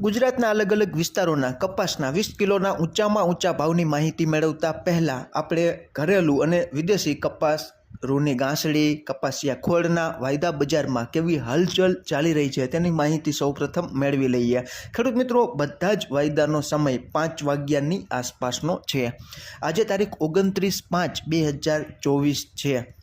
ગુજરાતના અલગ અલગ વિસ્તારોના કપાસના વીસ કિલોના ઊંચામાં ઊંચા ભાવની માહિતી મેળવતા પહેલાં આપણે ઘરેલું અને વિદેશી કપાસ, રૂની ગાંસડી, કપાસિયા ખોળના વાયદા બજારમાં કેવી હલચલ ચાલી રહી છે તેની માહિતી સૌપ્રથમ મેળવી લઈએ. ખેડૂત મિત્રો, બધા જ વાયદાનો સમય પાંચ વાગ્યાની આસપાસનો છે. આજે તારીખ ઓગણત્રીસ પાંચ બે હજાર ચોવીસ છે.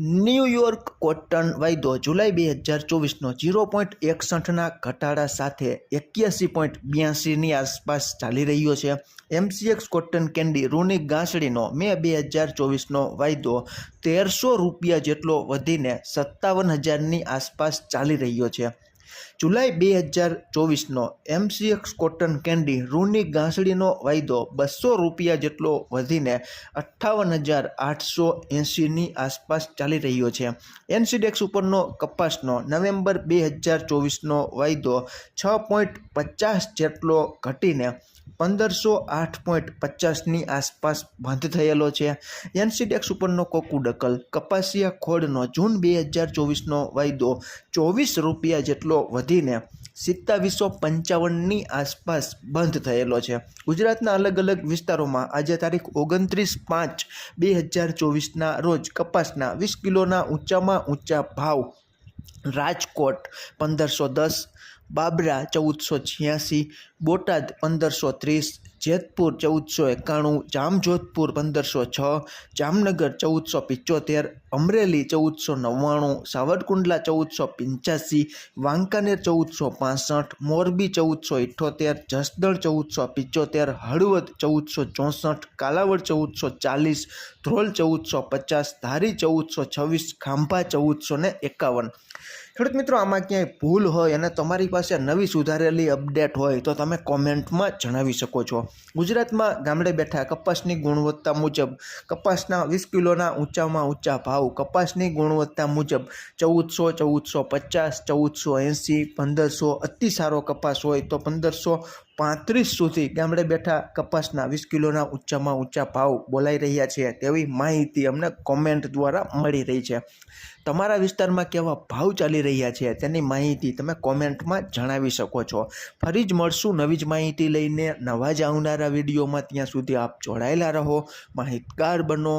ન્યૂયોર્ક કોટન વાયદો જુલાઈ બે હજાર ચોવીસનો જીરો પોઈન્ટ એકસઠના ઘટાડા સાથે એક્યાસી પોઈન્ટ બ્યાસીની આસપાસ ચાલી રહ્યો છે. એમસીએક્સ કોટન કેન્ડી રૂની ગાંસડીનો મે બે હજાર ચોવીસનો વાયદો તેરસો રૂપિયા જેટલો વધીને સત્તાવન હજારની આસપાસ ચાલી રહ્યો છે. જુલાઈ બે હજાર ચોવીસનો એમસીએક્સ કોટન કેન્ડી રૂની ગાંસડીનો વાયદો બસો રૂપિયા જેટલો વધીને અઠ્ઠાવન હજાર આઠસો એંશીની આસપાસ ચાલી રહ્યો છે. એનસીડેક્સ ઉપરનો કપાસનો નવેમ્બર બે હજાર ચોવીસનો વાયદો છ પોઈન્ટ પચાસ જેટલો ઘટીને પંદરસો આઠ પોઈન્ટ પચાસની આસપાસ બંધ થયેલો છે. એનસીડેક્સ ઉપરનો કોકુડકલ કપાસિયા ખોળનો, જૂન બે હજાર ચોવીસનો વાયદો ચોવીસ રૂપિયા જેટલો વધીને સિત્તાવીસો પંચાવનની આસપાસ બંધ થયેલો છે. ગુજરાતના અલગ અલગ વિસ્તારોમાં આજે તારીખ ઓગણત્રીસ પાંચ બે હજાર ચોવીસના રોજ કપાસના વીસ કિલોના ઊંચામાં ઊંચા ભાવ રાજકોટ પંદરસો દસ બાબરા ચૌદસો છ્યાસી બોટાદ પંદરસો ત્રીસ જેતપુર ચૌદસો એકાણું, જામજોધપુર પંદરસો છ, જામનગર ચૌદસો પિચોતેર અમરેલી ચૌદસો નવ્વાણું, સાવરકુંડલા ચૌદસો પંચ્યાસી, વાંકાનેર ચૌદસો પાસઠ, મોરબી ચૌદસો ઇઠ્ઠોતેર જસદણ ચૌદસો પિચોતેર હળવદ ચૌદસો ચોસઠ, કાલાવડ ચૌદસો ચાલીસ, ધ્રોલ ચૌદસો પચાસ, ધારી ચૌદસો છવ્વીસ, ખાંભા ચૌદસો ને એકાવન. ખેડૂત મિત્રો, આમાં ક્યાંય ભૂલ હોય અને તમારી પાસે નવી સુધારેલી અપડેટ હોય તો તમે કોમેન્ટમાં જણાવી શકો છો. ગુજરાતમાં ગામડે બેઠા કપાસની ગુણવત્તા મુજબ કપાસના વીસ કિલોના ઊંચામાં ઊંચા ભાવ, કપાસની ગુણવત્તા મુજબ ચૌદસો ચૌદસો પચાસ, ચૌદસો એંસી, પંદરસો અતિ સારો કપાસ હોય તો પંદરસો પાંત્રીસ સુધી ગામડે બેઠા કપાસના વીસ કિલોના ઊંચામાં ઊંચા ભાવ બોલાઈ રહ્યા છે તેવી માહિતી અમને કોમેન્ટ દ્વારા મળી રહી છે. તમારા વિસ્તારમાં કેવા ભાવ ચાલી રહ્યા છે તેની માહિતી તમે કોમેન્ટમાં જણાવી શકો છો. ફરી જ મળશું નવી જ માહિતી લઈને નવા જ આવનારા વિડીયોમાં. ત્યાં સુધી આપ જોડાયેલા રહો. માહિતગાર બનો.